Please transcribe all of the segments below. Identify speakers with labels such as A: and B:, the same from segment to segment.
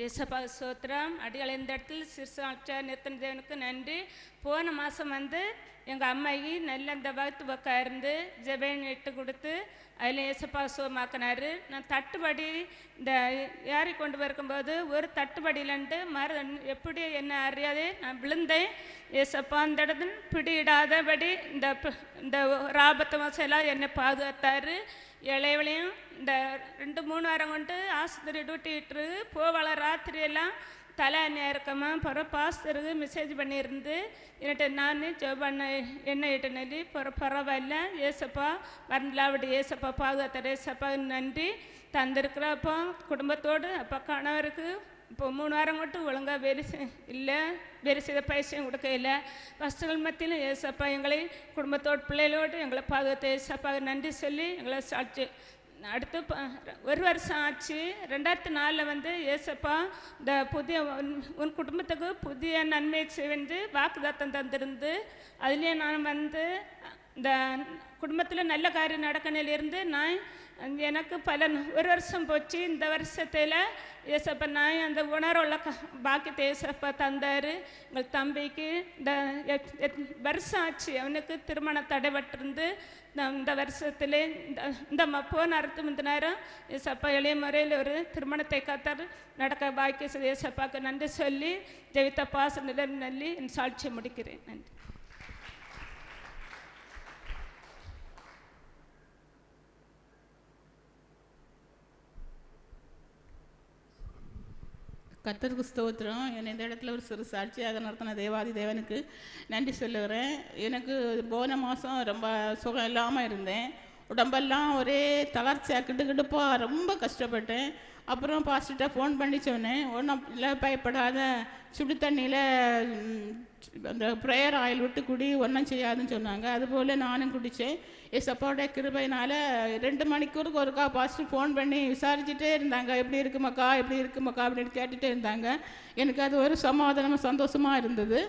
A: ஏசப்பா சோத்திரம் அடியாள் இந்த இடத்துல சிறுசாட்சா நிறுத்தின தேவனுக்கு நன்றி. போன மாதம் வந்து எங்கள் அம்மாயி நல்ல இந்த வகுத்து பக்கம் இருந்து ஜெபேன் இட்டு கொடுத்து அதில் ஏசப்பா சுகமாக்கினாரு நான் தட்டுப்படி இந்த ஏறி கொண்டு போயிருக்கும்போது ஒரு தட்டுப்படியிலண்டு மறு எப்படி என்ன அறியாதே நான் விழுந்தேன். ஏசப்பா அந்த இடத்துல பிடியிடாதபடி இந்த இந்த இந்த ராபத்து எல்லாம் என்னை பாதுகாத்தாரு. இளையவளையும் இந்த ரெண்டு மூணு வாரம் கொண்டு ஆஸ்பத்திரி டூட்டிட்டு போவாள ராத்திரியெல்லாம் தலை நேரக்கமாக பிற பாஸ்தருக்கு மெசேஜ் பண்ணியிருந்து என்கிட்ட நான் ஜோபான என்ன இட்டனி பிற பரவாயில்ல ஏசப்பா வரலாவிட்டு ஏசப்பா பாகத்தர் ஏசப்பா நன்றி தந்திருக்கிறப்போ குடும்பத்தோடு அப்போ கணவருக்கு இப்போ மூணு வாரம் மட்டும் ஒழுங்காக வேலை இல்லை வேலை செய்த பைசையும் கொடுக்க இல்லை. கஷ்டங்கள் மத்தியிலும் ஏசப்பா எங்களை குடும்பத்தோடு பிள்ளைகளோடு எங்களை பாதுகாத்து ஏசப்பா நன்றி சொல்லி எங்களை சாட்சி அடுத்து ஒரு வருஷம் ஆச்சு. ரெண்டாயிரத்தி நாலில் வந்து ஏசப்பா இந்த புதிய உன்- உன் குடும்பத்துக்கு புதிய நன்மை செஞ்சு வாக்குதாத்தம் தந்திருந்து அதுலேயே நான் வந்து இந்த குடும்பத்தில் நல்ல காரியம் நடக்கணிலிருந்து நான் எனக்கு பல ஒரு வருஷம் போச்சு. இந்த வருஷத்தில் ஏசப்பா நான் அந்த உணர்வுள்ள க பாக்கியத்தை ஏசப்பா தந்தார். எங்கள் தம்பிக்கு இந்த வருஷம் ஆச்சு. அவனுக்கு திருமணம் தடைபட்டிருந்து இந்த இந்த வருஷத்துல இந்த இந்த ம- போன அறுத்து முந்த நேரம் ஏசப்பா எளிய முறையில் ஒரு திருமணத்தை கத்தார். நடக்க பாக்கிய ஏசப்பாவுக்கு நன்றி சொல்லி ஜெயித்த பாச நிலை நல்லி என் சாட்சியை முடிக்கிறேன். நன்றி.
B: கத்தருக்கு ஸ்தோத்திரம். என்னை இந்த இடத்துல ஒரு சிறு சாட்சியாக நடத்தின தேவாதி தேவனுக்கு நன்றி சொல்லுகிறேன். எனக்கு போன மாதம் ரொம்ப சுகம் இல்லாமல் இருந்தேன். உடம்பெல்லாம் ஒரே தளர்ச்சியாக கிட்டு கிடுப்பாக ரொம்ப கஷ்டப்பட்டேன். அப்புறம் பாஸ்டர்கிட்ட ஃபோன் பண்ணி சொன்னேன். ஒன்றும் இல்லை பயப்படாத. சுடு தண்ணியில் அந்த ப்ரேயர் ஆயில் விட்டு குடி ஒன்றும் செய்யாதுன்னு சொன்னாங்க. அதுபோல் நானும் குடித்தேன் எசப்பாவுடைய கிருபையினால் ரெண்டு மணிக்கூருக்கு ஒருக்கா பாஸ்டர் ஃபோன் பண்ணி விசாரிச்சுட்டே இருந்தாங்க. எப்படி இருக்குமாக்கா எப்படி இருக்குமாக்கா அப்படின்னு கேட்டுகிட்டே இருந்தாங்க. எனக்கு அது ஒரு சமாதானமாக சந்தோஷமாக இருந்தது.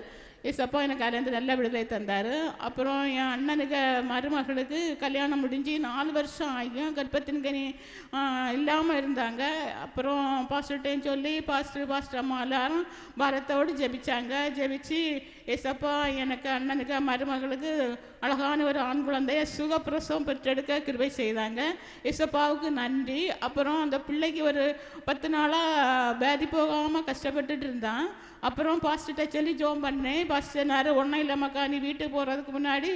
B: ஏசப்பா எனக்கு அதுலேருந்து நல்ல விடுதலை தந்தார். அப்புறம் என் அண்ணனுக்கு மருமகளுக்கு கல்யாணம் முடிஞ்சு நாலு வருஷம் ஆகியும் கர்ப்பத்தின் கனி இல்லாமல் இருந்தாங்க. அப்புறம் பாஸ்டர்கிட்டையும் சொல்லி பாஸ்டர் பாஸ்டர் அம்மா எல்லாரும் பாரத்தோடு ஜெபிச்சாங்க. ஜெபிச்சு ஏசப்பா எனக்கு அண்ணனுக்கு மருமகளுக்கு அழகான ஒரு ஆண் குழந்தைய சுகப்பிரசவம் பெற்றெடுக்க கிருபை செய்தாங்க. இசப்பாவுக்கு நன்றி. அப்புறம் அந்த பிள்ளைக்கு ஒரு பத்து நாளாக பேதி போகாமல் கஷ்டப்பட்டுட்டு இருந்தான். அப்புறம் பாஸ்டர்கிட்ட சொல்லி ஜோம் பண்ணேன் பாஸ்டர் நேரம் ஒன்றும் இல்லைம்மாக்கா நீ வீட்டுக்கு போகிறதுக்கு முன்னாடி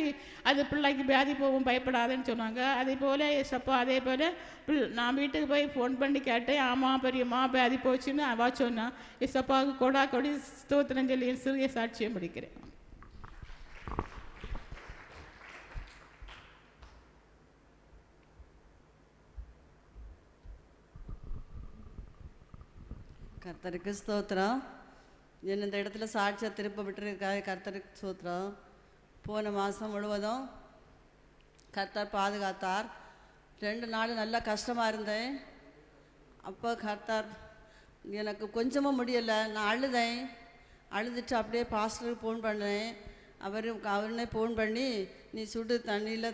B: அது பிள்ளைக்கு வியாதி போகும் பயப்படாதேன்னு சொன்னாங்க. அதே போல் ஏசப்பா அதே போல் பிள் நான் வீட்டுக்கு போய் ஃபோன் பண்ணி கேட்டேன். ஆமாம் பெரியம்மா வியாதி போச்சுன்னு அவா சொன்னான் இசப்பாவுக்கு கொடா கொடி ஸ்தோத்திரம் சொல்லி சிறிய சாட்சியம் முடிக்கிறேன்.
C: கர்த்தருக்கு ஸ்தோத்திரம். என்ன இந்த இடத்துல சாட்சியாக திருப்ப விட்டுருக்காது கர்த்தருக்கு ஸ்தோத்திரம். போன மாதம் முழுவதும் கர்த்தர் பாதுகாத்தார். ரெண்டு நாள் நல்லா கஷ்டமாக இருந்தேன். அப்போ கர்த்தர் எனக்கு கொஞ்சமும் முடியலை. நான் அழுதேன். அழுதுட்டு அப்படியே பாஸ்டருக்கு ஃபோன் பண்ணேன். அவர் அவருனே ஃபோன் பண்ணி நீ சுடு தண்ணியில்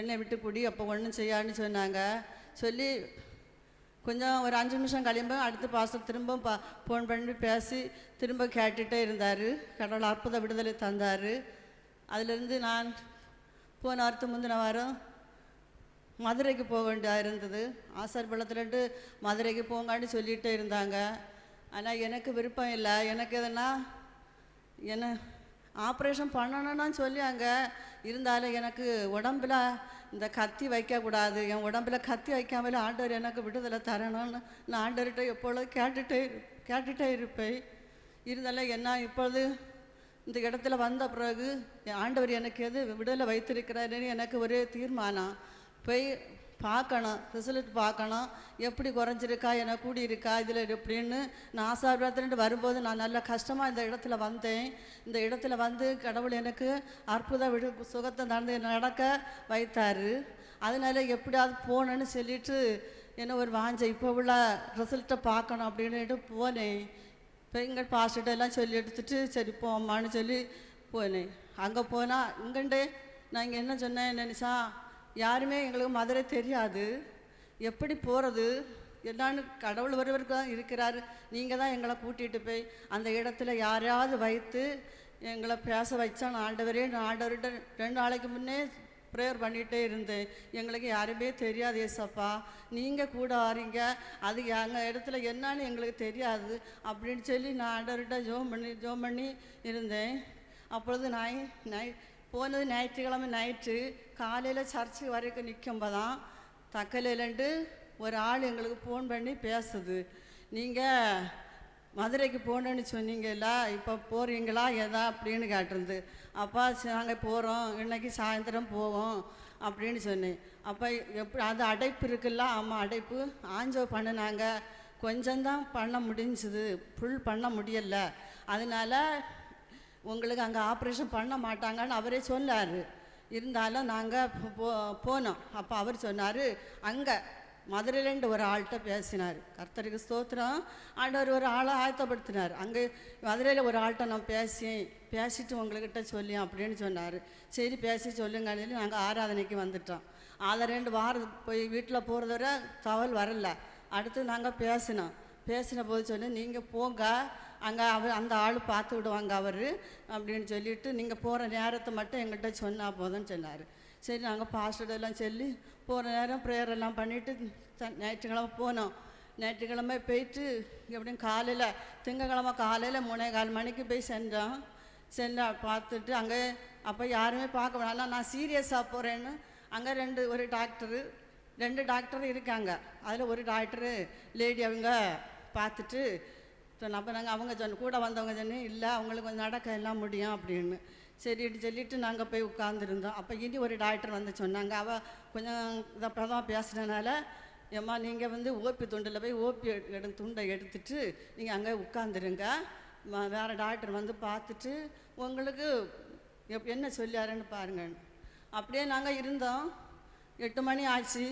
C: எண்ணெய் விட்டு குடி அப்போ ஒன்றும் செய்யான்னு சொன்னாங்க. சொல்லி கொஞ்சம் ஒரு அஞ்சு நிமிஷம் கழியும்போது அடுத்து பாஸ்டர் திரும்ப பா ஃபோன் பண்ணி பேசி திரும்ப கேட்டுகிட்டே இருந்தார். கடவுள் அற்புத விடுதலை தந்தார். அதிலிருந்து நான் போன வாரத்து முந்தின வாரம் மதுரைக்கு போக வேண்டியதாக இருந்தது. ஆசார் பள்ளத்துலட்டு மதுரைக்கு போங்கான்னு சொல்லிகிட்டே இருந்தாங்க. ஆனால் எனக்கு விருப்பம் இல்லை. எனக்கு எதுனா என்ன ஆப்ரேஷன் பண்ணணும்னு சொல்லி அங்கே இருந்தாலும் எனக்கு உடம்புல இந்த கத்தி வைக்கக்கூடாது. என் உடம்புல கத்தி வைக்காமல் ஆண்டவர் எனக்கு விடுதலை தரணும்னு நான் ஆண்டவர்கிட்ட எப்பொழுதும் கேட்டுட்டே இரு- கேட்டுட்டே இருப்பேன். இருந்தாலும் என்ன இப்பொழுது இந்த இடத்துல வந்த பிறகு என் ஆண்டவர் எனக்கு எது விடுதலை வைத்திருக்கிறாருன்னு எனக்கு ஒரே தீர்மானம். போய் பார்க்கணும் ரிசல்ட் பார்க்கணும். எப்படி குறைஞ்சிருக்கா என்ன கூடி இருக்கா இதில் எப்படின்னு நான் ஆசாபிரத்துலேருந்து வரும்போது நான் நல்ல கஷ்டமாக இந்த இடத்துல வந்தேன். இந்த இடத்துல வந்து கடவுள் எனக்கு அற்புத விடு சுகத்தை நடந்து நடக்க வைத்தார். அதனால எப்படியாவது போனேன்னு சொல்லிட்டு என்ன ஒரு வாஞ்ச இப்போ உள்ள ரிசல்ட்டை பார்க்கணும் அப்படின்னுட்டு போனேன். இப்போ இங்கே பாஸ்டர்கிட்ட எல்லாம் சொல்லி எடுத்துட்டு சரி போம்மான்னு சொல்லி போனேன். அங்கே போனால் இங்கண்டே நான் இங்கே என்ன சொன்னேன் நினைச்சா யாருமே எங்களுக்கு மதுரை தெரியாது. எப்படி போகிறது என்னான்னு கடவுள் ஒருவருக்கு தான் இருக்கிறார். நீங்கள் தான் எங்களை கூட்டிகிட்டு போய் அந்த இடத்துல யாரையாவது வைத்து எங்களை பேச வச்சான் ஆண்டவரே நான் ஆண்டவர்கிட்ட ரெண்டு நாளைக்கு முன்னே ப்ரேயர் பண்ணிகிட்டே இருந்தேன். எங்களுக்கு யாருமே தெரியாது ஏசப்பா. நீங்கள் கூட வாரீங்க. அது எங்கள் இடத்துல என்னன்னு எங்களுக்கு தெரியாது. அப்படின்னு சொல்லி நான் ஆண்டவர்கிட்ட ஜோம் பண்ணி ஜோம் பண்ணி இருந்தேன். அப்பொழுது நான் நை போனது ஞாயிற்றுக்கிழமை நைட்டு காலையில் சர்ச்சு வரைக்கும் நிற்கும்போது தான் தக்கலையிலண்டு ஒரு ஆள் எங்களுக்கு ஃபோன் பண்ணி பேசுது. நீங்கள் மதுரைக்கு போகணுன்னு சொன்னீங்கல்ல இப்போ போகிறீங்களா எதா அப்படின்னு கேட்டிருந்து. அப்பா நாங்கள் போகிறோம் இன்னைக்கு சாயந்தரம் போவோம் அப்படின்னு சொன்னேன். அப்போ எப்படி அது அடைப்பு இருக்குல்ல ஆமாம் அடைப்பு. ஆஞ்சோ பண்ணினாங்க. கொஞ்சம்தான் பண்ண முடிஞ்சுது. ஃபுல் பண்ண முடியல. அதனால உங்களுக்கு அங்கே ஆப்ரேஷன் பண்ண மாட்டாங்கன்னு அவரே சொன்னார். இருந்தாலும் நாங்கள் போ போனோம். அப்போ அவர் சொன்னார் அங்கே மதுரையிலேருந்து ஒரு ஆள்கிட்ட பேசினார். கர்த்தருக்கு ஸ்தோத்திரம். ஆண்டவர் ஒரு ஆளை ஆயத்தப்படுத்தினார். அங்கே மதுரையில் ஒரு ஆள்கிட்ட நான் பேசி பேசிட்டு உங்கள்கிட்ட சொல்லி அப்படின்னு சொன்னார். சரி பேசி சொல்லுங்கன்னு சொல்லி நாங்கள் ஆராதனைக்கு வந்துட்டோம். அதை ரெண்டு வாரம் போய் வீட்டில் போகிறத வரை தவல் வரல. அடுத்து நாங்கள் பேசினோம். பேசின போது சொன்னேன் நீங்கள் போங்க அங்கே அவர் அந்த ஆள் பார்த்து விடுவாங்க அவர் அப்படின்னு சொல்லிட்டு நீங்கள் போகிற நேரத்தை மட்டும் எங்கள்கிட்ட சொன்னால் போதும்னு சொன்னார். சரி நாங்கள் பாஸ்டர் எல்லாம் சொல்லி போகிற நேரம் ப்ரேயர் எல்லாம் பண்ணிவிட்டு ஞாயிற்றுக்கிழமை போனோம். ஞாயிற்றுக்கிழமை போயிட்டு எப்படியும் காலையில் திங்கக்கிழமை காலையில் மூணே கால் மணிக்கு போய் சென்றோம். சென்றா பார்த்துட்டு அங்கே அப்போ யாருமே பார்க்க வேணாம். நான் சீரியஸாக போகிறேன்னு அங்கே ரெண்டு ஒரு டாக்டரு ரெண்டு டாக்டர் இருக்காங்க. அதில் ஒரு டாக்டரு லேடி அவங்க பார்த்துட்டு சொன்ன அப்போ நாங்கள் அவங்க சொன்ன கூட வந்தவங்க சொன்னேன் இல்லை அவங்களுக்கு கொஞ்சம் நடக்க எல்லாம் முடியும் அப்படின்னு. சரின்னு சொல்லிட்டு நாங்கள் போய் உட்காந்துருந்தோம் அப்போ இனி ஒரு டாக்டர் வந்து சொன்னாங்க. அவள் கொஞ்சம் இதப்பதான் பேசுனனால ஏம்மா நீங்கள் வந்து ஓபி துண்டில் போய் ஓபி எடு துண்டை எடுத்துட்டு நீங்கள் அங்கே உட்காந்துருங்க வேறு டாக்டர் வந்து பார்த்துட்டு உங்களுக்கு எப் என்ன சொல்லியாருன்னு பாருங்க அப்படியே நாங்கள் இருந்தோம். எட்டு மணி ஆச்சு.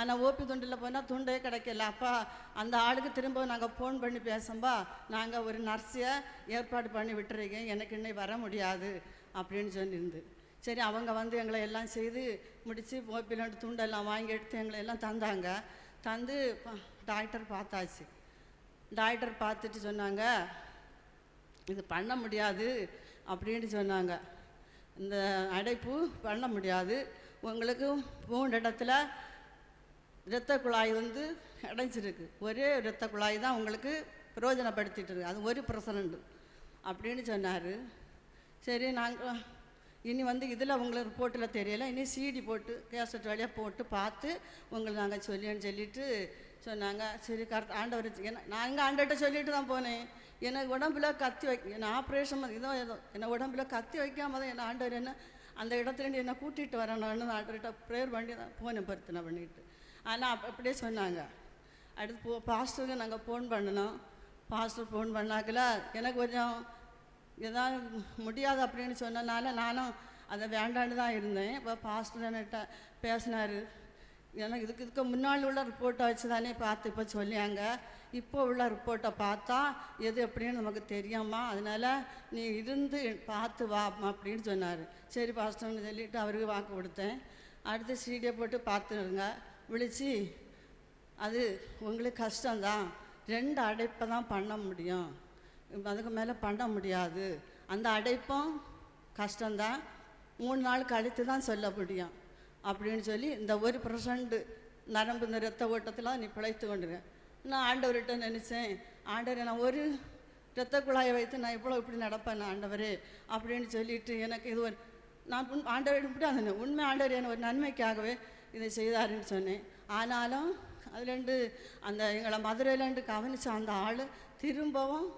C: ஆனால் ஓபி துண்டில் போனால் துண்டே கிடைக்கல. அப்பா அந்த ஆளுக்கு திரும்ப நாங்கள் ஃபோன் பண்ணி பேசும்பா நாங்கள் ஒரு நர்ஸையை ஏற்பாடு பண்ணி விட்டுருக்கேன் எனக்கு இன்னும் வர முடியாது. அப்படின்னு சொல்லியிருந்து சரி அவங்க வந்து எங்களை எல்லாம் செய்து முடித்து ஓபியில் துண்டெல்லாம் வாங்கி எடுத்து எங்களை எல்லாம் தந்தாங்க. தந்து டாக்டர் பார்த்தாச்சு. டாக்டர் பார்த்துட்டு சொன்னாங்க இது பண்ண முடியாது. அப்படின்னு சொன்னாங்க. இந்த அடைப்பு பண்ண முடியாது. உங்களுக்கு மூணு இடத்துல இரத்த குழாய் வந்து அடைஞ்சிருக்கு. ஒரே இரத்த குழாய் தான் உங்களுக்கு பிரயோஜனப்படுத்திட்டு இருக்கு. அது ஒரு பிரசனண்டு அப்படின்னு சொன்னார். சரி நாங்கள் இனி வந்து இதில் உங்களுக்கு ரிப்போர்ட்டில் தெரியல. இனி சிடி போட்டு கேசட் வழியாக போட்டு பார்த்து உங்களை நாங்கள் சொல்லின்னு சொல்லிட்டு சொன்னாங்க. சரி கரெக்ட். ஆண்டவர் என்ன நான் எங்கள் ஆண்டவர்கிட்ட சொல்லிட்டு தான் போனேன். எனக்கு உடம்புல கத்தி வைக்க என்ன ஆப்ரேஷன் இதோ ஏதோ என்னை உடம்புல கத்தி வைக்காம தான் என்ன ஆண்டவர் என்ன அந்த இடத்துல என்ன என்னை கூட்டிகிட்டு வரணும்னு ஆண்டர்கிட்ட ப்ரேயர் பண்ணி தான் போனேன் பருத்தனை பண்ணிட்டு. ஆனால் அப்போ அப்படியே சொன்னாங்க. அடுத்து போ பாஸ்டருக்கு நாங்கள் ஃபோன் பண்ணினோம் பாஸ்டர் ஃபோன் பண்ணாக்கல எனக்கு கொஞ்சம் எதாவது முடியாது அப்படின்னு சொன்னனால நானும் அதை வேண்டான்னு தான் இருந்தேன். இப்போ பாஸ்டர் என்கிட்ட பேசினார். எனக்கு இதுக்கு இதுக்கு முன்னாடி உள்ள ரிப்போர்ட்டை வச்சு தானே பார்த்து இப்போ சொல்லியாங்க. இப்போ உள்ள ரிப்போர்ட்டை பார்த்தா எது எப்படின்னு நமக்கு தெரியாமா? அதனால நீ இருந்து பார்த்து வா அப்படின்னு சொன்னார். சரி பாஸ்டர்னு சொல்லிவிட்டு அவருக்கு வாக்கு கொடுத்தேன். அடுத்து சீடியை போட்டு பார்த்துருங்க. விழிச்சு அது உங்களுக்கு கஷ்டம்தான். ரெண்டு அடைப்பை தான் பண்ண முடியும். அதுக்கு மேலே பண்ண முடியாது. அந்த அடைப்பும் கஷ்டம்தான். மூணு நாள் கழித்து தான் சொல்ல முடியும். அப்படின்னு சொல்லி இந்த ஒரு பர்சன்ட் நரம்பு இந்த ரத்த ஓட்டத்தில் நீ பிழைத்து கொண்டிருக்க. நான் ஆண்டவர்கிட்ட நினச்சேன் ஆண்டவர் நான் ஒரு ரத்த குழாயை வைத்து நான் இவ்வளோ இப்படி நடப்பேன் ஆண்டவரே அப்படின்னு சொல்லிட்டு எனக்கு இது ஒரு நான் உண் ஆண்டவர் இப்படி அந்த உண்மை ஆண்டவர் எனக்கு ஒரு நன்மைக்காகவே இதை செய்தாருன்னு சொன்னேன். ஆனாலும் அதுலேருந்து அந்த எங்களை மதுரையிலேருந்து கவனித்த அந்த ஆள் திரும்பவும்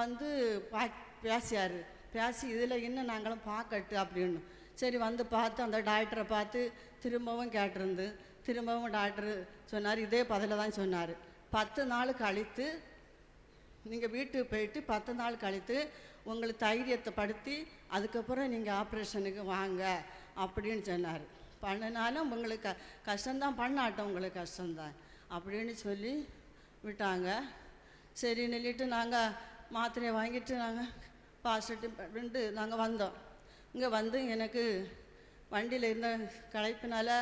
C: வந்து பா பேசியார். பேசி இதில் இன்னும் நாங்களும் பார்க்கட்டு அப்படின்னு சரி வந்து பார்த்து அந்த டாக்டரை பார்த்து திரும்பவும் கேட்டிருந்து திரும்பவும் டாக்டர் சொன்னார் இதே பதில தான் சொன்னார். பத்து நாள் கழித்து நீங்கள் வீட்டுக்கு போயிட்டு பத்து நாள் கழித்து உங்களுக்கு தைரியத்தை படுத்தி அதுக்கப்புறம் நீங்கள் ஆப்ரேஷனுக்கு வாங்க அப்படின்னு சொன்னார். பண்ணினாலும் உங்களுக்கு க- கஷ்டம்தான் பண்ணாட்டோம் உங்களுக்கு கஷ்டம்தான். அப்படின்னு சொல்லி விட்டாங்க. சரி சொல்லிட்டு நாங்கள் மாத்திரையை வாங்கிட்டு நாங்கள் பாசிட்டிவ் நாங்கள் வந்தோம். இங்கே வந்து எனக்கு வண்டியில் இருந்த களைப்பினால்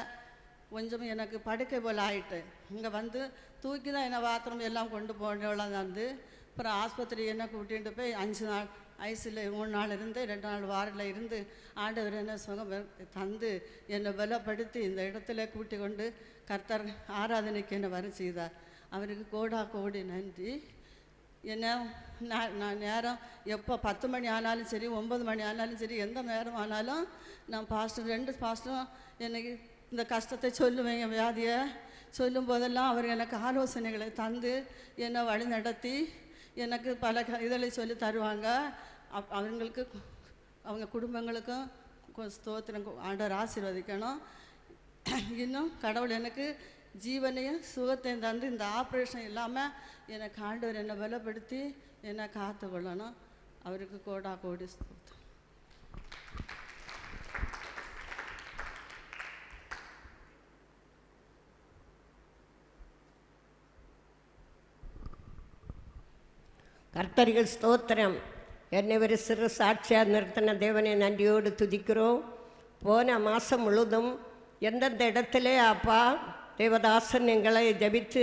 C: கொஞ்சம் எனக்கு படுக்கை போல் ஆயிட்டு. இங்கே வந்து தூக்கி தான் என்ன பாத்திரம் எல்லாம் கொண்டு போனவளாக வந்து அப்புறம் ஆஸ்பத்திரி என்ன கூட்டிகிட்டு போய் அஞ்சு நாள் ஐசியில் மூணு நாள் இருந்து ரெண்டு நாள் வாரில் இருந்து ஆண்டவர் என்ன சுகம் தந்து என்னை பலப்படுத்தி இந்த இடத்துல கூட்டி கொண்டு கர்த்தர் ஆராதனைக்கு என்னை வர செய்தார். அவருக்கு கோடா கோடி நன்றி. என்ன நான் நான் நேரம் எப்போ பத்து மணி ஆனாலும் சரி ஒம்பது மணி ஆனாலும் சரி எந்த நேரம் ஆனாலும் நான் பாஸ்டர் ரெண்டு பாஸ்டரும் எனக்கு இந்த கஷ்டத்தை சொல்லுவேன் வியாதியை சொல்லும் போதெல்லாம் அவர் எனக்கு ஆலோசனைகளை தந்து என்னை வழி நடத்தி எனக்கு பல க- சொல்லி தருவாங்க. அப் அவங்களுக்கு அவங்க குடும்பங்களுக்கும் ஸ்தோத்திரம் ஆண்டவர் ஆசீர்வதிக்கணும். இன்னும் கடவுள் எனக்கு ஜீவனையும் சுகத்தையும் தந்து இந்த ஆப்ரேஷன் இல்லாமல் எனக்கு ஆண்டவர் என்னை பலப்படுத்தி என்னை காத்து கொள்ளணும் அவருக்கு கோடா கோடி ஸ்தோத்திரம்.
D: கர்த்தர்கள் ஸ்தோத்திரம். என்னை ஒரு சிறு சாட்சியாக நிறுத்தின தேவனை நன்றியோடு துதிக்கிறோம். போன மாதம் முழுதும் எந்தெந்த இடத்துல அப்பா தேவதாசன் எங்களை ஜபித்து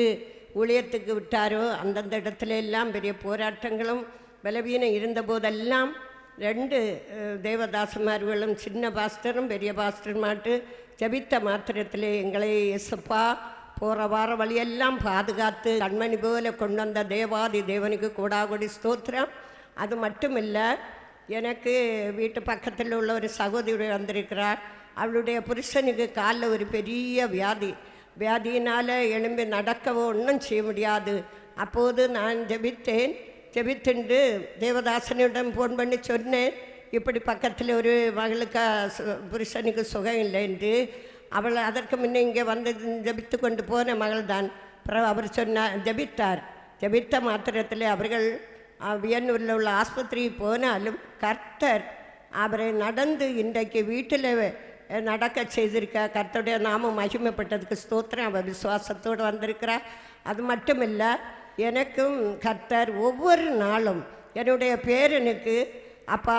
D: ஊழியத்துக்கு விட்டாரோ அந்தந்த இடத்துல எல்லாம் பெரிய போராட்டங்களும் பலவீனம் இருந்தபோதெல்லாம் ரெண்டு தேவதாசமார்களும் சின்ன பாஸ்டரும் பெரிய பாஸ்டர் மாட்டு ஜபித்த மாத்திரத்தில் எங்களை எசப்பா போகிற வார வழியெல்லாம் பாதுகாத்து கண்மணி போல கொண்டு வந்த தேவாதி தேவனுக்கு கூடாகுடி ஸ்தோத்திரம். அது மட்டும் இல்லை எனக்கு வீட்டு பக்கத்தில் உள்ள ஒரு சகோதரி வந்திருக்கிறார். அவளுடைய புருஷனுக்கு காலில் ஒரு பெரிய வியாதி. வியாதியினால் எழும்பி நடக்கவோ ஒன்றும் செய்ய முடியாது. அப்போது நான் ஜெபித்தேன். ஜெபித்துண்டு தேவதாசனிடம் ஃபோன் பண்ணி சொன்னேன். இப்படி பக்கத்தில் ஒரு மகளுக்கு புருஷனுக்கு சுகம் இல்லை என்று. அவள் அதற்கு முன்னே இங்கே வந்து ஜபித்து கொண்டு போன மகள் தான் பிறகு அவர் சொன்னார் ஜபித்தார். ஜபித்த மாத்திரத்தில் அவர்கள் வியன்னூரில் உள்ள ஆஸ்பத்திரி போனாலும் கர்த்தர் அவரை நடந்து இன்றைக்கு வீட்டில் நடக்க செய்திருக்கா கர்த்தருடைய நாமம் மகிமைப்பட்டதுக்கு ஸ்தோத்திரம். அவர் விசுவாசத்தோடு வந்திருக்கிறார். அது மட்டும் இல்லை எனக்கும் கர்த்தர் ஒவ்வொரு நாளும் என்னுடைய பேரனுக்கு அப்பா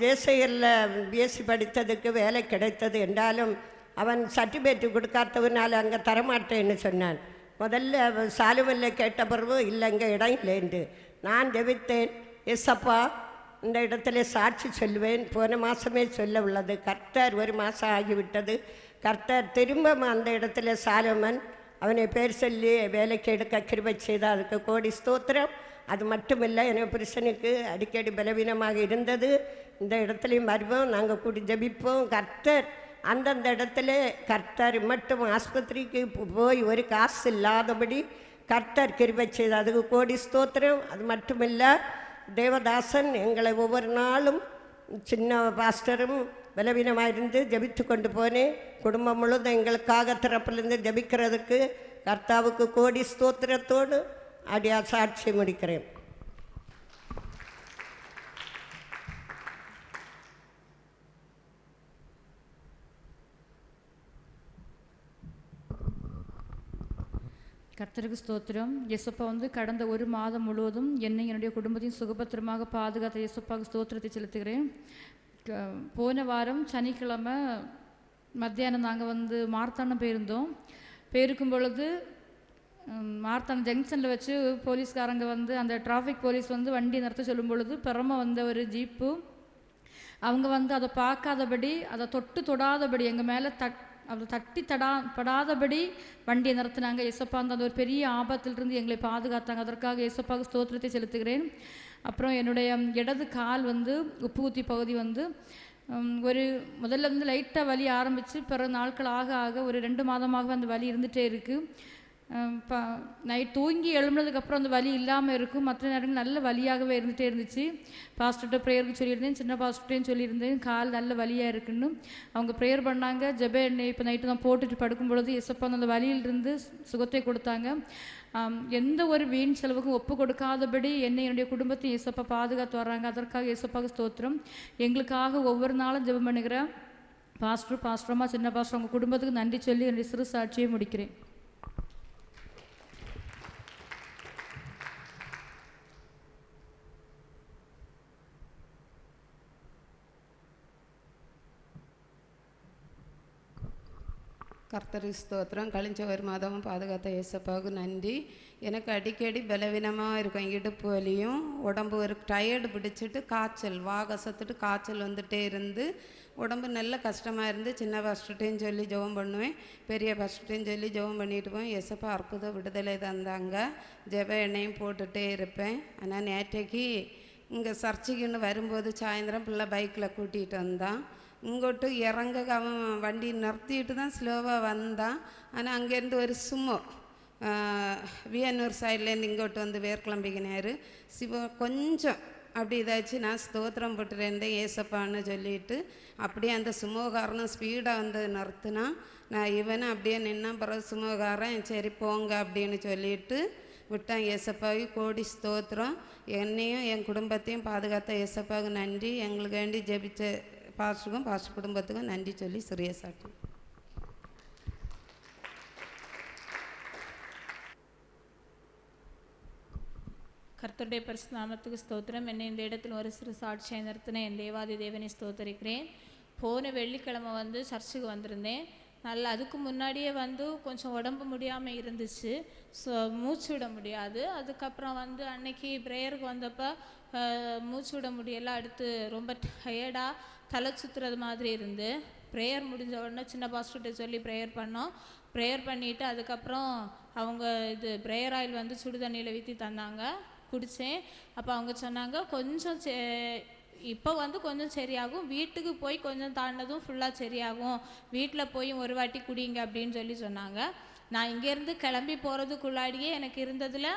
D: ஜேசையரில் பிஎஸ்சி படித்ததுக்கு வேலை கிடைத்தது என்றாலும் அவன் சர்டிஃபிகேட் கொடுக்காதவனால் அங்கே தரமாட்டேன்னு சொன்னான். முதல்ல சாலுவல்ல கேட்ட பிறகு இல்லை இங்கே இடம் இல்லைண்டு நான் ஜெபித்தேன். எஸ்அப்பா இந்த இடத்துல சாட்சி சொல்லுவேன். போன மாதமே சொல்ல உள்ளது. கர்த்தர் ஒரு மாதம் ஆகிவிட்டது. கர்த்தர் திரும்ப அந்த இடத்துல சாலமன் அவனை பேர் சொல்லி வேலைக்கு எடுக்க கிருபை செய்த அதுக்கு கோடி ஸ்தோத்திரம். அது மட்டும் இல்லை என் புருஷனுக்கு அடிக்கடி பலவீனமாக இருந்தது. இந்த இடத்துலையும் வருவோம். நாங்கள் கூடி ஜபிப்போம். கர்த்தர் அந்தந்த இடத்துல கர்த்தர் மட்டும் ஆஸ்பத்திரிக்கு போய் ஒரு காசு இல்லாதபடி கர்த்தர் கிருபை செய்த அதுக்கு கோடி ஸ்தோத்திரம். அது மட்டும் இல்லை தேவதாசன் எங்களை ஒவ்வொரு நாளும் சின்ன பாஸ்டரும் பலவீனமாக இருந்து ஜெபித்து கொண்டு போனேன். குடும்பம் முழுதும் எங்களுக்காக திறப்பிலிருந்து ஜெபிக்கிறதுக்கு கர்த்தாவுக்கு கோடி ஸ்தோத்திரத்தோடு அடியா சாட்சி முடிக்கிறேன்.
E: கர்த்தருக்கு ஸ்தோத்திரம். எசப்பா வந்து கடந்த ஒரு மாதம் முழுவதும் என்னை என்னுடைய குடும்பத்தையும் சுகபத்திரமாக பாதுகாத்த எசப்பாவுக்கு ஸ்தோத்திரத்தை செலுத்துகிறேன். போன வாரம் சனிக்கிழமை மத்தியானம் நாங்கள் வந்து மார்த்தாண்டம் போயிருந்தோம். போயிருக்கும் பொழுது மார்த்தாண்டம் ஜங்ஷனில் வச்சு போலீஸ்காரங்க வந்து அந்த டிராஃபிக் போலீஸ் வந்து வண்டி நிறுத்த சொல்லும் பொழுது பிறம வந்த ஒரு ஜீப்பு. அவங்க வந்து அதை பார்க்காதபடி அதை தொட்டு தொடாதபடி எங்கள் மேலே தட் அதை தட்டி தடா படாதபடி வண்டியை நிறுத்தினாங்க. எசப்பா அந்த அந்த ஒரு பெரிய ஆபத்திலிருந்து எங்களை பாதுகாத்தாங்க. அதற்காக எசப்பாவுக்கு ஸ்தோத்திரத்தை செலுத்துகிறேன். அப்புறம் என்னுடைய இடது கால் வந்து உப்பு ஊற்றி பகுதி வந்து ஒரு முதல்ல வந்து லைட்டாக வலி ஆரம்பித்து பிற நாட்கள் ஆக ஆக ஒரு ரெண்டு மாதமாக அந்த வலி இருந்துகிட்டே இருக்குது ப நைட் தூங்கி எழும்புனதுக்கப்புறம் அந்த வலி இல்லாமல் இருக்கும். மற்ற நேரங்கள் நல்ல வலியாகவே இருந்துகிட்டே இருந்துச்சு. பாஸ்டர்கிட்ட ப்ரேயருக்கு சொல்லியிருந்தேன். சின்ன பாஸ்டர்கிட்டையும் சொல்லியிருந்தேன். கால் நல்ல வலியாக இருக்குன்னு. அவங்க ப்ரேயர் பண்ணாங்க. ஜெப எண்ணெய் இப்போ நைட்டு நான் போட்டுட்டு படுக்கும் பொழுது எசப்பா அந்த வலியிலிருந்து சுகத்தை கொடுத்தாங்க. எந்த ஒரு வீண் செலவுக்கும் ஒப்பு கொடுக்காதபடி என்னை என்னுடைய குடும்பத்தை இயேசப்பா பாதுகாத்து வர்றாங்க. அதற்காக இயேசப்பாவுக்கு ஸ்தோத்திரம். எங்களுக்காக ஒவ்வொரு நாளும் ஜெபம் பண்ணுகிற பாஸ்டர் பாஸ்டரமாக சின்ன பாஸ்டர் உங்கள் குடும்பத்துக்கு நன்றி சொல்லி என்னுடைய சிறு சாட்சியை முடிக்கிறேன்.
F: கர்த்தரி ஸ்தோத்திரம். கழிஞ்ச ஒரு மாதமும் பாதுகாத்த ஏசப்பாவுக்கு நன்றி. எனக்கு அடிக்கடி பலவீனமாக இருக்கும் இடுப்பு வலியும் உடம்பு ஒரு டயர்டு பிடிச்சிட்டு காய்ச்சல் வாகசத்துட்டு காய்ச்சல் வந்துகிட்டே இருந்து உடம்பு நல்ல கஷ்டமாக இருந்து சின்ன ஃபஸ்ட்டையும் சொல்லி ஜெபம் பண்ணுவேன். பெரிய ஃபஸ்ட்டையும் சொல்லி ஜெபம் பண்ணிட்டு போவேன். எசப்பா அற்புத விடுதலை தந்தாங்க. ஜெப எண்ணெயும் போட்டுகிட்டே இருப்பேன். ஆனால் நேற்றைக்கு இங்கே சர்ச்சைக்குன்னு வரும்போது சாயந்தரம் பிள்ளை பைக்கில் கூட்டிகிட்டு வந்தான். இங்கோட்டு இறங்க அவன் வண்டி நிறுத்திட்டு தான் ஸ்லோவாக வந்தான். ஆனால் அங்கேருந்து ஒரு சும்மா வியனூர் சைட்லேருந்து இங்கோட்டு வந்து வேர்க்கிளம்பிக்கினார் சிவ கொஞ்சம் அப்படி இதாச்சு நான் ஸ்தோத்திரம் போட்டுருந்தேன் ஏசப்பான்னு சொல்லிட்டு. அப்படியே அந்த சுமோகாரனும் ஸ்பீடாக வந்து நிறுத்தினா நான் இவனை அப்படியே நின்னா பிறகு சுமோகாரன் சரி போங்க அப்படின்னு சொல்லிட்டு விட்டான் ஏசப்பாவுக்கு கோடி ஸ்தோத்திரம். என்னையும் என் குடும்பத்தையும் பாதுகாத்த ஏசப்பாவுக்கு நன்றி. எங்களுக்கு வேண்டி ஜெபிச்ச பாஸ்டருக்கும் பாஸ்டர் குடும்பத்துக்கும் நன்றி சொல்லி சிறிய சாட்டி.
G: கர்த்தருடைய பரிசு நாமத்துக்கு ஸ்தோத்திரம். என்னை இந்த இடத்தில் ஒரு சிறு சாட்சியை நிறுத்தின என் தேவாதி தேவனை ஸ்தோத்தரிக்கிறேன். போன வெள்ளிக்கிழமை வந்து சர்ச்சுக்கு வந்திருந்தேன். நல்லா அதுக்கு முன்னாடியே வந்து கொஞ்சம் உடம்பு முடியாமல் இருந்துச்சு. ஸோ மூச்சு விட முடியாது. அதுக்கப்புறம் வந்து அன்னைக்கு ப்ரேயருக்கு வந்தப்போ மூச்சு விட முடியல. அடுத்து ரொம்ப டயர்டாக தலை சுற்றுறது மாதிரி இருந்து ப்ரேயர் முடிஞ்ச உடனே சின்ன பாஸ்டர்கிட்ட சொல்லி ப்ரேயர் பண்ணோம். ப்ரேயர் பண்ணிவிட்டு அதுக்கப்புறம் அவங்க இது ப்ரேயர் ஆயில் வந்து சுடு தண்ணியில் ஊற்றி தந்தாங்க. குடித்தேன் அப்போ அவங்க சொன்னாங்க கொஞ்சம் சே இப்போ வந்து கொஞ்சம் சரியாகும். வீட்டுக்கு போய் கொஞ்சம் தாண்டினதும் ஃபுல்லாக சரியாகும். வீட்டில் போய் ஒரு வாட்டி குடிங்க அப்படின்னு சொல்லி சொன்னாங்க. நான் இங்கேருந்து கிளம்பி போகிறதுக்குள்ளாடியே எனக்கு இருந்ததில்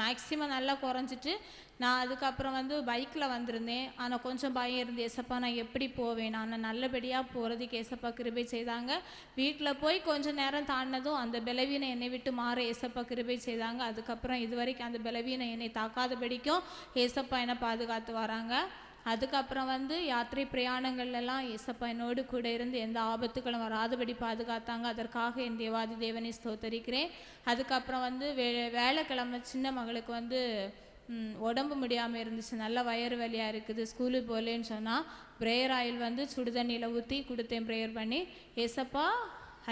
G: மேக்ஸிமம் நல்லா குறைஞ்சிட்டு நான் அதுக்கப்புறம் வந்து பைக்கில் வந்திருந்தேன். ஆனால் கொஞ்சம் பயம் இருந்து ஏசப்பா நான் எப்படி போவேன்? நான் நல்லபடியாக போகிறதுக்கு ஏசப்பா கிருபை செய்தாங்க. வீட்டில் போய் கொஞ்சம் நேரம் தாண்டினதும் அந்த பலவீனம் என்னை விட்டு மாற ஏசப்பா கிருபை செய்தாங்க. அதுக்கப்புறம் இது வரைக்கும் அந்த பலவீனம் என்னை தாக்காதபடிக்கும் ஏசப்பா என்னை பாதுகாத்து வராங்க. அதுக்கப்புறம் வந்து யாத்திரை பிரயாணங்கள்லாம் இசப்பா என்னோடு கூட இருந்து எந்த ஆபத்துகளும் வராதபடி பாதுகாத்தாங்க. அதற்காக என் தேவாதி தேவனை ஸ்தோத்தரிக்கிறேன். அதுக்கப்புறம் வந்து வே வேலைக்கிழமை சின்ன மகளுக்கு வந்து உடம்பு முடியாமல் இருந்துச்சு. நல்ல வயிறு வலியாக இருக்குது. ஸ்கூலுக்கு போகலேன்னு சொன்னால் ப்ரேயர் ஆயில் வந்து சுடுதண்ணியில் ஊற்றி கொடுத்தேன் ப்ரேயர் பண்ணி. எசப்பா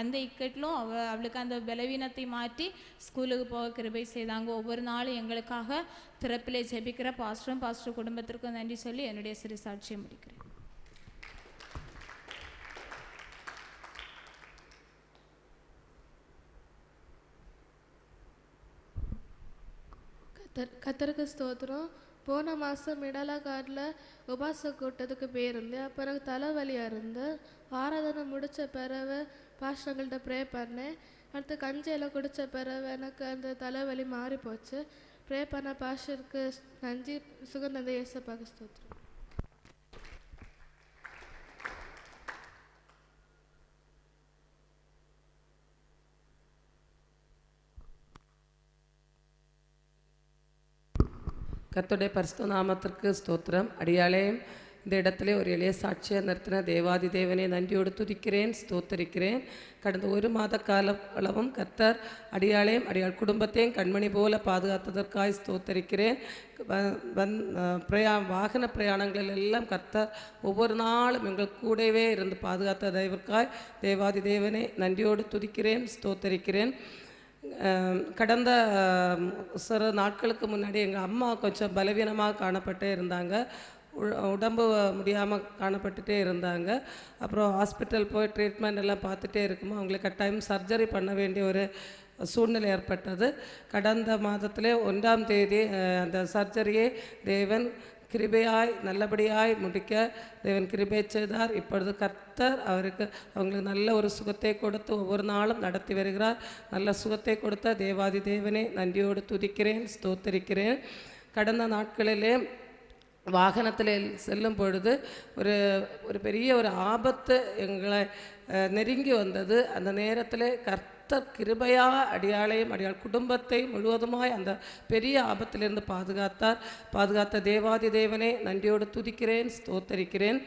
G: அந்த இக்கட்டிலும் அவ அவளுக்கு அந்த பலவீனத்தை மாற்றி ஸ்கூலுக்கு போக கிருபை செய்தாங்க. ஒவ்வொரு நாளும் எங்களுக்காக திறப்பிலே ஜெபிக்கிற பாஸ்டரும் பாஸ்டர் குடும்பத்திற்கும் நன்றி சொல்லி என்னுடைய சிறு சாட்சியை முடிக்கிறேன்.
H: கத்தர் கத்தருக்கு ஸ்தோத்திரம். போன மாதம் மிடலக்காட்டில் உபாச கூட்டத்துக்கு போயிருந்தேன். அப்புறம் தலைவலியாக இருந்து ஆராதனை முடித்த பிறகு பாஸ்டர்கள்ட்ட ப்ரே பண்ணேன். அடுத்து கஞ்சியில் குடித்த பிறகு எனக்கு அந்த தலைவலி மாறி போச்சு ப்ரே பண்ண பாஸ்டருக்கு நன்றி சுகந்தந்த இயேசப்பாக்கு ஸ்தோத்திரம்.
I: கத்துடைய பரிசுத்த நாமத்திற்கு ஸ்தோத்திரம். அடியாளே இந்த இடத்துல ஒரு எளிய சாட்சியை நிறுத்தின தேவாதி தேவனை நன்றியோடு துதிக்கிறேன் ஸ்தோத்தரிக்கிறேன். கடந்த ஒரு மாத கால அளவும் கர்த்தர் அடியாளையும் அடியாள் குடும்பத்தையும் கண்மணி போல பாதுகாத்ததற்காய் ஸ்தோத்தரிக்கிறேன். வந் பிரயா வாகன பிரயாணங்களில் எல்லாம் கர்த்தர் ஒவ்வொரு நாளும் எங்கள் கூடவே இருந்து பாதுகாத்த தயவிற்காய் தேவாதி தேவனை நன்றியோடு துதிக்கிறேன் ஸ்தோத்தரிக்கிறேன். கடந்த சிறு நாட்களுக்கு முன்னாடி எங்கள் அம்மா கொஞ்சம் பலவீனமாக காணப்பட்டே இருந்தாங்க. உடம்பு முடியாமல் காணப்பட்டுட்டே இருந்தாங்க. அப்புறம் ஹாஸ்பிட்டல் போய் ட்ரீட்மெண்ட் எல்லாம் பார்த்துட்டே இருக்குமோ அவங்களுக்கு கட்டாயம் சர்ஜரி பண்ண வேண்டிய ஒரு சூழ்நிலை ஏற்பட்டது. கடந்த மாதத்திலே ஒன்றாம் தேதி அந்த சர்ஜரியை தேவன் கிருபையாய் நல்லபடியாய் முடிக்க தேவன் கிருபை செய்தார். இப்பொழுது கர்த்தர் அவருக்கு அவங்களுக்கு நல்ல ஒரு சுகத்தை கொடுத்து ஒவ்வொரு நாளும் நடத்தி வருகிறார். நல்ல சுகத்தை கொடுத்த தேவாதி தேவனை நன்றியோடு துதிக்கிறேன் ஸ்தோத்தரிக்கிறேன். கடந்த நாட்களிலே வாகனத்தில் செல்லும் பொழுது ஒரு ஒரு பெரிய ஒரு ஆபத்து எங்களை நெருங்கி வந்தது. அந்த நேரத்தில் கர்த்தர் கிருபையாக அடியாளையும் அடியாள் குடும்பத்தை முழுவதுமாய் அந்த பெரிய ஆபத்திலிருந்து பாதுகாத்தார். பாதுகாத்த தேவாதி தேவனே நன்றியோடு துதிக்கிறேன் ஸ்தோத்தரிக்கிறேன்.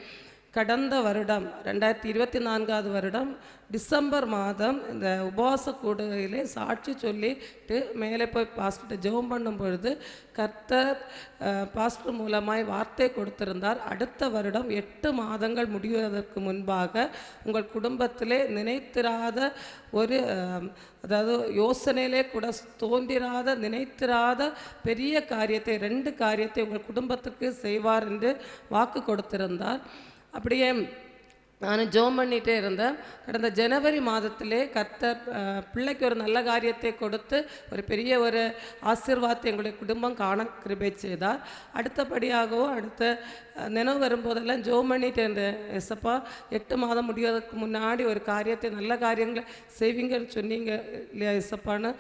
I: கடந்த வருடம் ரெண்டாயிரத்தி இருபத்தி நான்காவது வருடம் டிசம்பர் மாதம் இந்த உபவாச கூடுகையிலே சாட்சி சொல்லிட்டு மேலே போய் பாஸ்டர்கிட்ட ஜெபம் பண்ணும் பொழுது கர்த்தர் பாஸ்டர் மூலமாய் வார்த்தை கொடுத்திருந்தார். அடுத்த வருடம் எட்டு மாதங்கள் முடிவதற்கு முன்பாக உங்கள் குடும்பத்திலே நினைத்திராத ஒரு அதாவது யோசனையிலே கூட தோன்றிராத நினைத்திராத பெரிய காரியத்தை ரெண்டு காரியத்தை உங்கள் குடும்பத்துக்கு செய்வார் என்று வாக்கு கொடுத்திருந்தார். அப்படியே நான் ஜோம் பண்ணிகிட்டே இருந்தேன். கடந்த ஜனவரி மாதத்திலே கர்த்தர் பிள்ளைக்கு ஒரு நல்ல காரியத்தை கொடுத்து ஒரு பெரிய ஒரு ஆசீர்வாதத்தை எங்களுடைய குடும்பம் காண கிருபை செய்தார். அடுத்தபடியாகவும் அடுத்த நினைவு வரும்போதெல்லாம் ஜோம் பண்ணிகிட்டே இருந்தேன். எசப்பா எட்டு மாதம் முடிவதற்கு முன்னாடி ஒரு காரியத்தை நல்ல காரியங்களை செய்வீங்கன்னு சொன்னீங்க இல்லையா எசப்பான்னு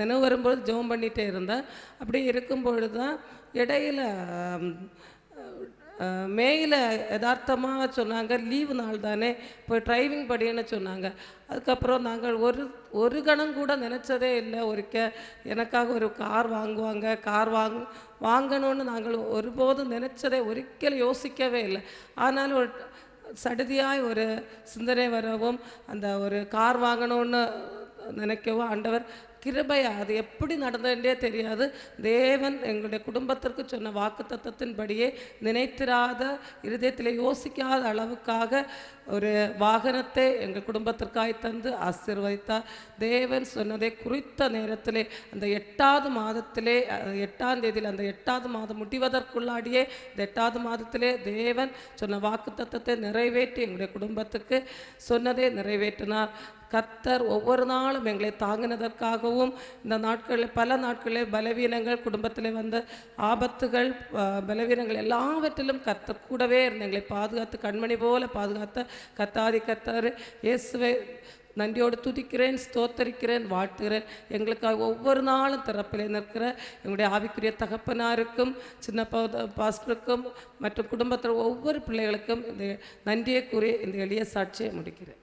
I: நினைவு வரும்போது ஜோம் பண்ணிகிட்டே இருந்தேன். அப்படி இருக்கும்பொழுது தான் இடையில மேயில் யதார்த்தமாக சொன்னாங்க லீவு நாள் தானே இப்போ டிரைவிங் படின்னு சொன்னாங்க. அதுக்கப்புறம் நாங்கள் ஒரு ஒரு கணம் கூட நினச்சதே இல்லை ஒருக்க எனக்காக ஒரு கார் வாங்குவாங்க கார் வாங் வாங்கணும்னு நாங்கள் ஒருபோதும் நினச்சதே ஒரிக்கல் யோசிக்கவே இல்லை. ஆனாலும் ஒரு சடுதியாய் ஒரு சிந்தனை வரவும் அந்த ஒரு கார் வாங்கணும்னு நினைக்கவும் ஆண்டவர் கிருபையா? அது எப்படி நடந்ததுன்றே தெரியாது. தேவன் எங்களுடைய குடும்பத்திற்கு சொன்ன வாக்கு தத்துவத்தின்படியே நினைத்திராத இருதயத்தில் யோசிக்காத அளவுக்காக ஒரு வாகனத்தை எங்கள் குடும்பத்திற்காய் தந்து ஆசீர்வதித்தார். தேவன் சொன்னதை குறித்த நேரத்திலே அந்த எட்டாவது மாதத்திலே எட்டாம் தேதியில் அந்த எட்டாவது மாதம் முடிவதற்குள்ளாடியே இந்த எட்டாவது மாதத்திலே தேவன் சொன்ன வாக்கு தத்துவத்தை நிறைவேற்றி எங்களுடைய குடும்பத்துக்கு சொன்னதை நிறைவேற்றினார். கர்த்தர் ஒவ்வொரு நாளும் எங்களை தாங்கினதற்காகவும் இந்த நாட்களில் பல நாட்களில் பலவீனங்கள் குடும்பத்தில் வந்த ஆபத்துகள் பலவீனங்கள் எல்லாவற்றிலும் கர்த்தர் கூடவே இருந்து எங்களை பாதுகாத்து கண்மணி போல பாதுகாத்த கத்தாதி கத்தர் இயேசுவை நன்றியோடு துதிக்கிறேன் ஸ்தோத்தரிக்கிறேன் வாழ்த்துகிறேன். எங்களுக்காக ஒவ்வொரு நாளும் திறப்பில் நிற்கிற எங்களுடைய ஆவிக்குரிய தகப்பனாருக்கும் சின்ன பாஸ்டருக்கும் மற்றும் குடும்பத்தில் ஒவ்வொரு பிள்ளைகளுக்கும் இந்த நன்றியை கூறி இந்த எளிய சாட்சியை முடிக்கிறேன்.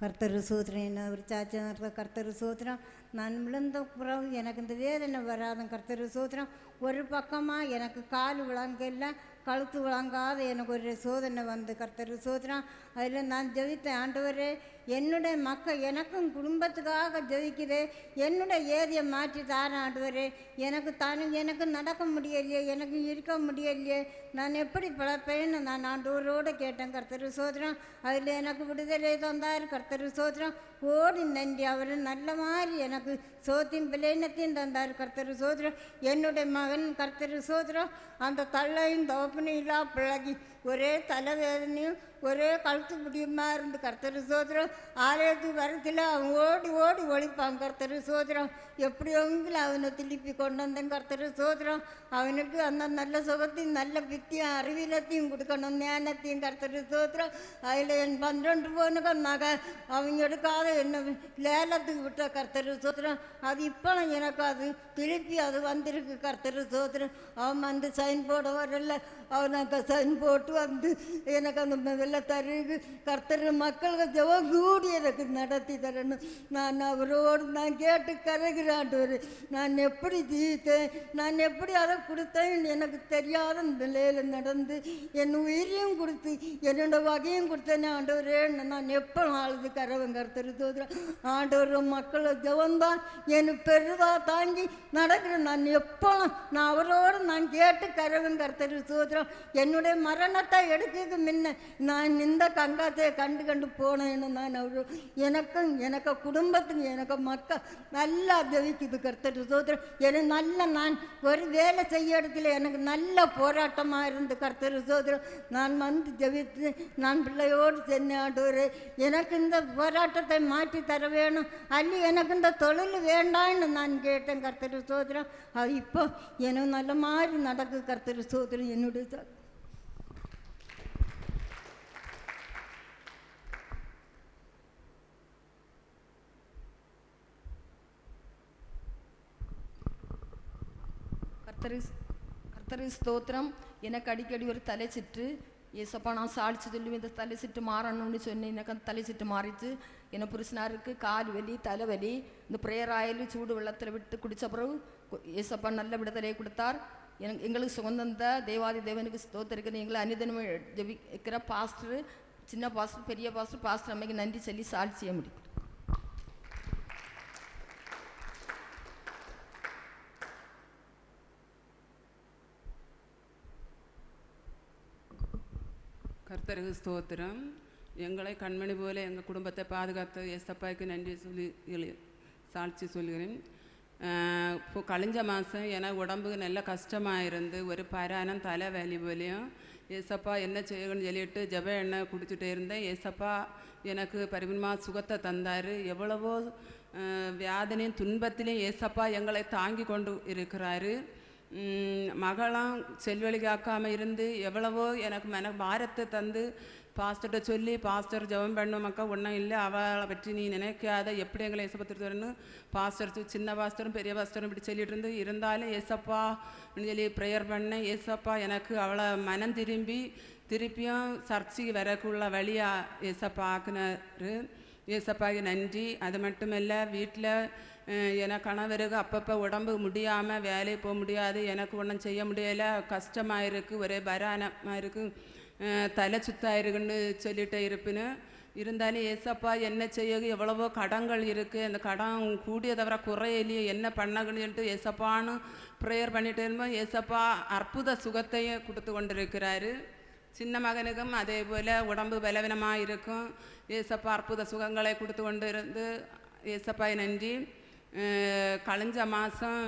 J: கர்த்தர் சூத்திரம் என்ன ஒரு சாட்சி கர்த்தர் சூத்திரம். நான் விழுந்த பிறகு எனக்கு இந்த வேதனை வராத. கர்த்தர் சூத்திரம். ஒரு பக்கமாக எனக்கு கால் விளங்கல கழுத்து விளங்காத எனக்கு ஒரு சோதனை வந்து. கர்த்தர் சூத்திரம். அதில் நான் ஜெபித்தேன் ஆண்டவரே என்னுடைய மக்கள் எனக்கும் குடும்பத்துக்காக ஜெபிக்குது என்னுடைய ஏரியை மாற்றி தாரேன் ஆண்டவரே எனக்கு தானும் எனக்கு நடக்க முடியலையே எனக்கு இருக்க முடியலையே நான் எப்படி பிழப்பேன்னு நான் ஆண்டவரோடு கேட்டேன். கர்த்தர் சோதரம் அதில் எனக்கு விடுதலை தந்தார். கர்த்தர் சோதரம் ஓடி நன்றி. அவர் நல்ல மாதிரி எனக்கு சோத்தின் பிள்ளைனத்தையும் தந்தார். கர்த்தர் சோதரம் என்னுடைய மகன் கர்த்தர் சோதரம் அந்த தள்ளையும் தோப்பனையும் இல்லா பிள்ளைக்கு ஒரே தலைவேதனையும் ஒரே கழுத்து முடியுமா இருந்து கர்த்தர் சோதரம். ஆலயத்துக்கு வரத்தில் அவன் ஓடி ஓடி ஒழிப்பான் கர்த்தர் சோதரம். எப்படியோங்கிலும் அவனை திருப்பி கொண்டு வந்தேன் கர்த்தர் சோதரம். அவனுக்கு அந்த நல்ல சுகத்தையும் நல்ல வித்தியும் அறிவிலத்தையும் கொடுக்கணும் ஞானத்தையும் கர்த்தர் சோதரம். அதில் என் பன்னெண்டு போனுக்கு நகை அவங்க எடுக்காத என்ன லேலத்துக்கு விட்ட கர்த்தர் சோதரம். அது இப்போ எனக்கு அது திருப்பி அது வந்திருக்கு கர்த்தர் சோதரம். அவன் வந்து சைன் போட வரல. அவன் அந்த சைன் போட்டு வந்து எனக்கு அந்த வெள்ள தருகு கர்த்தர் மக்களுக்கு ஜெபம் கூடி எனக்கு நடத்தி தரணும். நான் அவரோடு நான் கேட்டு கரைகிறாண்டவர் நான் எப்படி ஜீவித்தேன் நான் எப்படி அதை கொடுத்தேன் எனக்கு தெரியாத நிலையில் நடந்து என் உயிரையும் கொடுத்து என்னோட வகையும் கொடுத்தேன் ஆண்டவரே நான் எப்போ ஆளுது கரவன் கர்த்தர் தோதுறேன் ஆண்டவர் மக்களை ஜெவந்தான் என் பெரிதா தாங்கி நடக்கிறேன் நான் எப்போ நான் அவரோடு நான் கேட்டு கரவன் கர்த்தர் சோதரம் என்னுடைய மரணத்தை எடுக்க முன்ன நான் இந்த கங்காத்தையை கண்டு கண்டு போனேன்னு நான் அவரு எனக்கும் எனக்கு குடும்பத்துக்கு எனக்கு மக்கள் நல்லா ஜெபிக்குது கர்த்தர் சோதரம் எனக்கு நல்ல நான் ஒரு வேலை செய்ய இடத்துல எனக்கு நல்ல போராட்டமாக இருந்து கர்த்தர் சோதரம் நான் வந்து ஜெபித்து நான் பிள்ளையோடு சென்ன எனக்கு இந்த போராட்டத்தை மாற்றி தர வேணும். அல்லி எனக்கு இந்த தொழில் வேண்டான்னு நான் கேட்டேன் கர்த்தர் சோதரம் அது இப்போ எனக்கு நல்ல மாதிரி நடக்கு கர்த்தர் சோதரம் என்னுடைய ச-
K: கர்த்தரி ஸ்தோத்திரம். எனக்கு அடிக்கடி ஒரு தலை சுற்று. ஏசப்பா நான் சாடிச்சு சொல்லி இந்த தலை சிட்டு மாறணும்னு சொன்னேன். எனக்கு அந்த தலை சிட்டு மாறிச்சு. என் புருஷனாருக்கு கால் வலி தலைவலி இந்த ப்ரேயர் ஆயில் சூடு வெள்ளத்தில் விட்டு குடித்த பிறகு ஏசப்பா நல்ல விடுதலையை கொடுத்தார். எனக்கு எங்களுக்கு சுகந்தந்த தேவாதி தேவனுக்கு ஸ்தோத்திருக்கிற எங்களை அனிதனம் ஜபிக்கிற பாஸ்டர் சின்ன பாஸ்டர் பெரிய பாஸ்டர் பாஸ்டர் அம்மைக்கு நன்றி சொல்லி சாட்சிய முடியும்
L: கர்த்தருக்கு ஸ்தோத்திரம். எங்களை கண்மணி போல எங்கள் குடும்பத்தை பாதுகாத்த எஸ்தப்பாய்க்கு நன்றி சொல்லி சாட்சி சொல்கிறேன். இப்போ கழிஞ்ச மாதம் எனக்கு உடம்புக்கு நல்ல கஷ்டமாக இருந்து ஒரு பரானம் தலைவலி போலையும் ஏசப்பா என்ன செய்யணும்னு சொல்லிட்டு ஜப எண்ணெய் குடிச்சிட்டே இருந்தேன். ஏசப்பா எனக்கு பரிமாணமாக சுகத்தை தந்தார். எவ்வளவோ வியாதனையும் துன்பத்திலையும் ஏசப்பா எங்களை தாங்கி கொண்டு இருக்கிறாரு. மகளாம் மகளும் செல்வழி காக்காமல் இருந்து எவ்வளவோ எனக்கு மன பாரத்தை தந்து பாஸ்டர்கிட்ட சொல்லி பாஸ்டர் ஜெபம் பண்ணும் மக்கா ஒன்றும் இல்லை. அவளை பற்றி நீ நினைக்காத. எப்படி எங்களை ஏசப்பத்திருத்தரன்னு பாஸ்டர் சின்ன பாஸ்டரும் பெரிய பாஸ்டரும் இப்படி சொல்லிட்டு இருந்து இருந்தாலும் ஏசப்பா சொல்லி ப்ரேயர் பண்ணேன். ஏசப்பா எனக்கு அவளை மனம் திரும்பி திருப்பியும் சர்ச்சைக்கு வரக்குள்ள வழியா ஏசப்பா ஆக்குனாரு. ஏசப்பாக்கு நன்றி. அது மட்டுமல்ல வீட்டில் என கணவருக்கு அப்பப்போ உடம்பு முடியாமல் வேலைக்கு போக முடியாது. எனக்கு ஒன்றும் செய்ய முடியலை. கஷ்டமாக இருக்குது ஒரே பரானமாக இருக்குது தலை சுத்தாயிருக்குன்னு சொல்லிட்டு இருப்பின்னு இருந்தாலும் ஏசப்பா என்ன செய்ய எவ்வளவோ கடங்கள் இருக்குது அந்த கடன் கூடிய தவிர குறையிலையே என்ன பண்ணணுன்ட்டு ஏசப்பான்னு ப்ரேயர் பண்ணிட்டு இருந்தோம் ஏசப்பா அற்புத சுகத்தையும் கொடுத்து கொண்டிருக்கிறாரு சின்ன மகனுக்கும் அதே போல் உடம்பு பலவீனமாக இருக்கும் ஏசப்பா அற்புத சுகங்களை கொடுத்து கொண்டு இருந்து ஏசப்பாய் நன்றி கழிஞ்ச மாதம்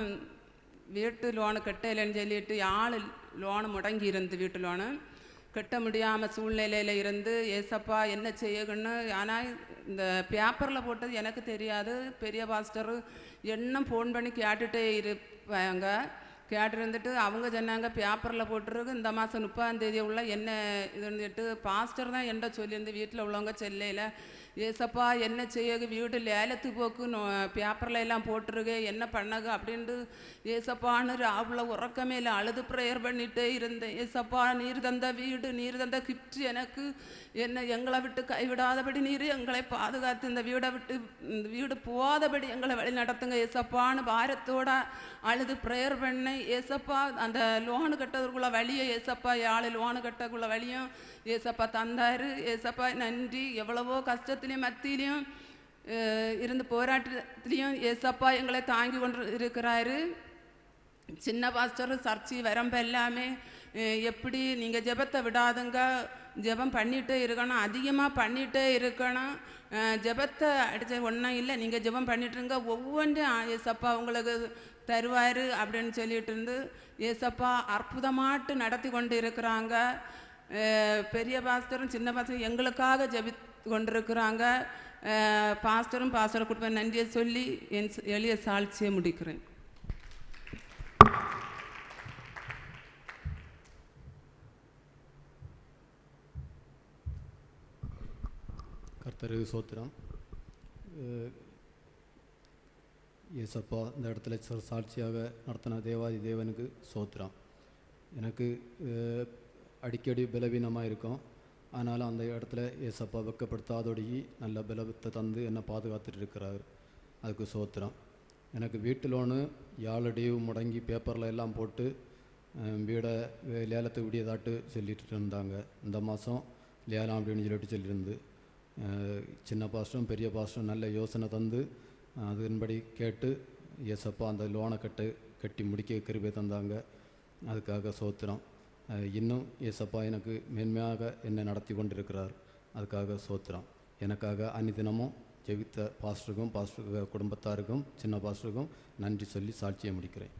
L: வீட்டு லோனு கட்டலைன்னு சொல்லிட்டு ஆள் லோனு முடங்கி இருந்து வீட்டு லோனு கட்ட முடியாமல் சூழ்நிலையில் இருந்து ஏசப்பா என்ன செய்யணும்னு ஆனால் இந்த பேப்பரில் போட்டது எனக்கு தெரியாது. பெரிய பாஸ்டர் என்ன ஃபோன் பண்ணி கேட்டுகிட்டே இருப்பாங்க. கேட்டு இருந்துட்டு அவங்க சொன்னாங்க பேப்பரில் போட்டிருக்கு இந்த மாதம் முப்பதாம் தேதி உள்ள என்ன இதுன்னுட்டு பாஸ்டர் தான் என்ன சொல்லியிருந்து வீட்டில் உள்ளவங்க செல்லையில் ஏசப்பா என்ன செய்ய வீடு லேலத்து போக்கு பேப்பரில் எல்லாம் போட்டிருக்கு. என்ன பண்ணகு அப்படின்ட்டு ஏசப்பான்னு ராவில் உறக்கமே இல்லை. அழுது ப்ரேயர் பண்ணிட்டே இருந்தேன். ஏசப்பா நீர் தந்த வீடு நீர் தந்த கிஃப்ட் எனக்கு என்ன எங்களை விட்டு கைவிடாதபடி நீர் எங்களை பாதுகாத்து இந்த வீடை விட்டு இந்த வீடு போகாதபடி எங்களை வழி நடத்துங்க. ஏசப்பான்னு பாரத்தோட அழுது ப்ரேயர் பண்ணி ஏசப்பா அந்த லோனு கட்டதுக்குள்ள வழியை ஏசப்பா யாழ் லோனு கட்டக்குள்ள வழியும் ஏசப்பா தந்தார். ஏசப்பா நன்றி. எவ்வளவோ கஷ்டத்துலேயும் மத்தியிலையும் இருந்து போராட்டத்திலையும் ஏசப்பா எங்களை தாங்கி கொண்டு இருக்கிறாரு. சின்ன பாஸ்டர் சர்ச்சி வரம்பு எல்லாமே எப்படி நீங்கள் ஜெபத்தை விடாதுங்க. ஜெபம் பண்ணிகிட்டே இருக்கணும் அதிகமாக பண்ணிகிட்டே இருக்கணும். ஜெபத்தை அடித்த ஒன்றும் இல்லை. நீங்கள் ஜெபம் பண்ணிட்டுருங்க. ஒவ்வொன்றும் ஏசப்பா உங்களுக்கு தருவார் அப்படின்னு சொல்லிட்டு இருந்து ஏசப்பா அற்புதமாட்டு நடத்தி கொண்டு இருக்கிறாங்க. பெரிய பாஸ்டரும் சின்ன பாஸ்டரும் எங்களுக்காக ஜெபி கொண்டிருக்கிறாங்க. பாஸ்டரும் பாஸ்டர் குடும்ப நன்றியை சொல்லி என் எளிய சாட்சியை முடிக்கிறேன்.
M: கர்த்தருக்கு சோத்திரம். ஏசப்பா இந்த இடத்துல ச- சாட்சியாக நடத்தின தேவாதி தேவனுக்கு சோத்திரம். எனக்கு அடிக்கடி பலவீனமாக இருக்கும். ஆனாலும் அந்த இடத்துல ஏசப்பா வெக்கப்படுத்தாதோடையே நல்ல பலத்தை தந்து என்னை பாதுகாத்துட்டு இருக்கிறார். அதுக்கு சோத்திரம். எனக்கு வீட்டு லோனு யாழடியும் முடங்கி பேப்பரில் எல்லாம் போட்டு வீடை லேலத்தை லேலத்துக்கு விடியதாட்டு சொல்லிட்டு இருந்தாங்க. இந்த மாதம் லேலம் அப்படின்னு சொல்லிட்டு சொல்லியிருந்து சின்ன பாஸ்டரும் பெரிய பாஸ்டரும் நல்ல யோசனை தந்து அதன்படி கேட்டு ஏசப்பா அந்த லோனை கட்டு கட்டி முடிக்க கிருபை தந்தாங்க. அதுக்காக சோத்திரம். இன்னும் ஏசப்பா எனக்கு மேன்மையாக என்னை நடத்தி கொண்டிருக்கிறார். அதுக்காக சோத்திரம். எனக்காக அன்னிதினமும் ஜெபித்த பாஸ்டருக்கும் பாஸ்டர் குடும்பத்தாருக்கும் சின்ன பாஸ்டருக்கும் நன்றி சொல்லி சாட்சியை முடிக்கிறேன்.